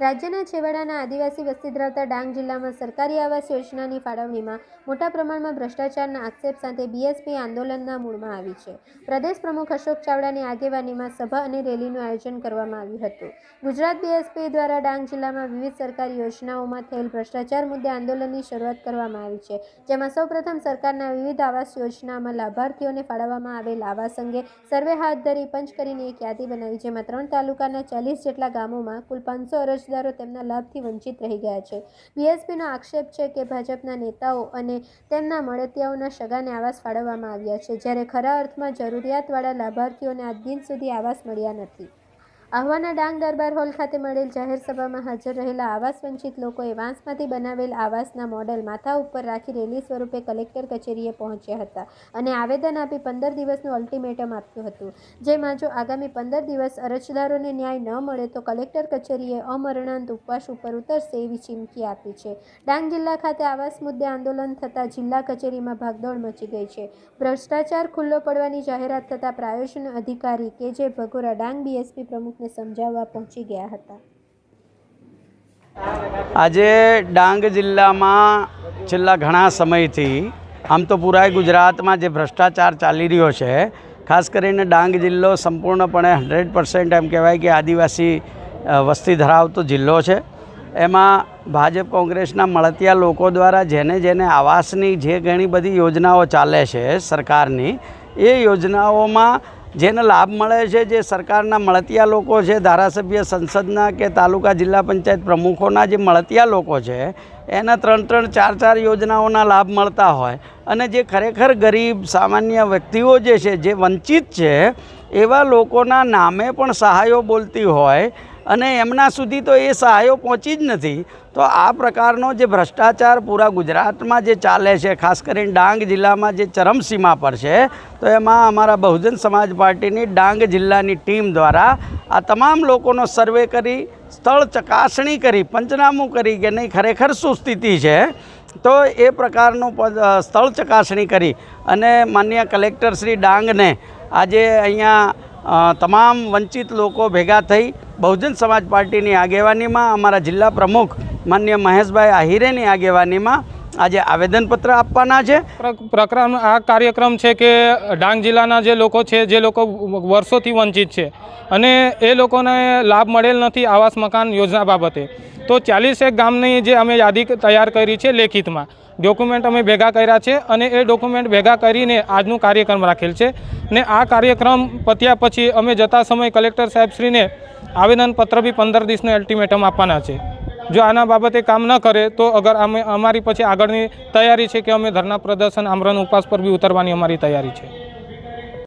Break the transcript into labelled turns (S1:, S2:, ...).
S1: રાજ્યના છેવાડાના આદિવાસી વસ્તી ધરાવતા ડાંગ જિલ્લામાં સરકારી આવાસ યોજનાની ફાળવણીમાં મોટા પ્રમાણમાં ભ્રષ્ટાચારના આક્ષેપ સાથે બીએસપી આંદોલનના મૂળમાં આવી છે. પ્રદેશ પ્રમુખ અશોક ચાવડાની આગેવાનીમાં સભા અને રેલીનું આયોજન કરવામાં આવ્યું હતું. ગુજરાત બીએસપી દ્વારા ડાંગ જિલ્લામાં વિવિધ સરકારી યોજનાઓમાં થયેલ ભ્રષ્ટાચાર મુદ્દે આંદોલનની શરૂઆત કરવામાં આવી છે. જેમાં સૌપ્રથમ સરકારના વિવિધ આવાસ યોજનામાં લાભાર્થીઓને ફાળવવામાં આવેલ આવાસ અંગે સર્વે હાથ ધરી પંચ કરીને એક યાદી બનાવી, જેમાં ત્રણ તાલુકાના ચાલીસ જેટલા ગામોમાં કુલ પાંચસો અરજદારો તેમના લાભથી વંચિત રહી ગયા છે. બીએસપીનો આક્ષેપ છે કે ભાજપના નેતાઓ અને તેમના મળતિયાઓના સગાને આવાસ ફાળવવામાં આવ્યા છે, જ્યારે ખરા અર્થમાં જરૂરિયાતવાળા લાભાર્થીઓને આજ દિન સુધી આવાસ મળ્યા નથી. આહવાના ડાંગ દરબાર હોલ ખાતે મળેલ જાહેર સભામાં હાજર રહેલા આવાસ વંચિત લોકોએ વાંસમાંથી બનાવેલ આવાસના મોડેલ માથા ઉપર રાખી રેલી સ્વરૂપે કલેક્ટર કચેરીએ પહોંચ્યા હતા અને આવેદન આપી પંદર દિવસનું અલ્ટિમેટમ આપ્યું હતું. જેમાં જો આગામી પંદર દિવસ અરજદારોને ન્યાય ન મળે તો કલેક્ટર કચેરીએ અમરણાંત ઉપવાસ ઉપર ઉતરશે એવી ચીમકી આપી છે. ડાંગ જિલ્લા ખાતે આવાસ મુદ્દે આંદોલન થતાં જિલ્લા કચેરીમાં ભાગદોડ મચી ગઈ છે. ભ્રષ્ટાચાર ખુલ્લો પડવાની જાહેરાત થતાં પ્રાયોજન અધિકારી કે જે ભગોરા ડાંગ બીએસપી પ્રમુખને સમજાવવા પહોંચી ગયા હતા.
S2: આજે ડાંગ જિલ્લામાં છેલ્લા ઘણા સમયથી, આમ તો પૂરાય ગુજરાતમાં જે ભ્રષ્ટાચાર ચાલી રહ્યો છે, ખાસ કરીને ડાંગ જિલ્લો સંપૂર્ણપણે હંડ્રેડ પર્સન્ટ એમ કહેવાય કે આદિવાસી વસ્તી ધરાવતો જિલ્લો છે. એમાં ભાજપ કોંગ્રેસના મળતિયા લોકો દ્વારા જેને જેને આવાસની જે ઘણી બધી યોજનાઓ ચાલે છે સરકારની, એ યોજનાઓમાં જેને લાભ મળે છે, જે સરકારના મળતિયા લોકો છે, ધારાસભ્ય સંસદના કે તાલુકા જિલ્લા પંચાયત પ્રમુખોના જે મળતિયા લોકો છે, એના ત્રણ ત્રણ ચાર ચાર યોજનાઓના લાભ મળતા હોય. અને જે ખરેખર ગરીબ, સામાન્ય વ્યક્તિઓ જે છે, જે વંચિત છે, એવા લોકોના નામે પણ સહાયો બોલતી હોય અને એમના સુધી તો એ સહાયો પહોંચી જ નથી. તો આ પ્રકારનો જે ભ્રષ્ટાચાર પૂરા ગુજરાતમાં જે ચાલે છે, ખાસ કરીને ડાંગ જિલ્લામાં જે ચરમસીમા પર છે, તો એમાં અમારા બહુજન સમાજ પાર્ટીની ડાંગ જિલ્લાની ટીમ દ્વારા આ તમામ લોકોનો સર્વે કરી, સ્થળ ચકાસણી કરી, પંચનામું કરી કે નહીં, ખરેખર શું સ્થિતિ છે, તો એ પ્રકારનું સ્થળ ચકાસણી કરી. અને માન્ય કલેક્ટર શ્રી ડાંગને આજે અહીંયા તમામ વંચિત લોકો ભેગા થઈ બહુજન સમાજ પાર્ટીની આગેવાનીમાં અમારા જિલ્લા પ્રમુખ માન્ય મહેશભાઈ આહિરેની આગેવાનીમાં આજે આવેદનપત્ર આપવાના છે?
S3: પ્ર- પ્રકરણ, આ કાર્યક્રમ છે કે ડાંગ જિલ્લાના જે લોકો છે, જે લોકો વર્ષોથી વંચિત છે અને એ લોકોને લાભ મળેલ નથી આવાસ મકાન યોજના બાબતે. તો ચાલીસેક ગામની જે અમે યાદી તૈયાર કરી છે લેખિતમાં. ડોક્યુમેન્ટ અમે ભેગા કર્યા છે અને એ ડોક્યુમેન્ટ ભેગા કરીને આજનું કાર્યક્રમ રાખેલ છે ને આ કાર્યક્રમ પત્યા પછી અમે જતા સમયે કલેક્ટર સાહેબશ્રીને આવેદનપત્ર બી પંદર દિવસનું અલ્ટિમેટમ આપવાના છે. જો આના બાબતે કામ ન કરે, તો અગર અમે અમારી પછી આગળની તૈયારી છે કે અમે ધરના પ્રદર્શન આમરણ ઉપવાસ પર બી ઉતરવાની અમારી તૈયારી છે.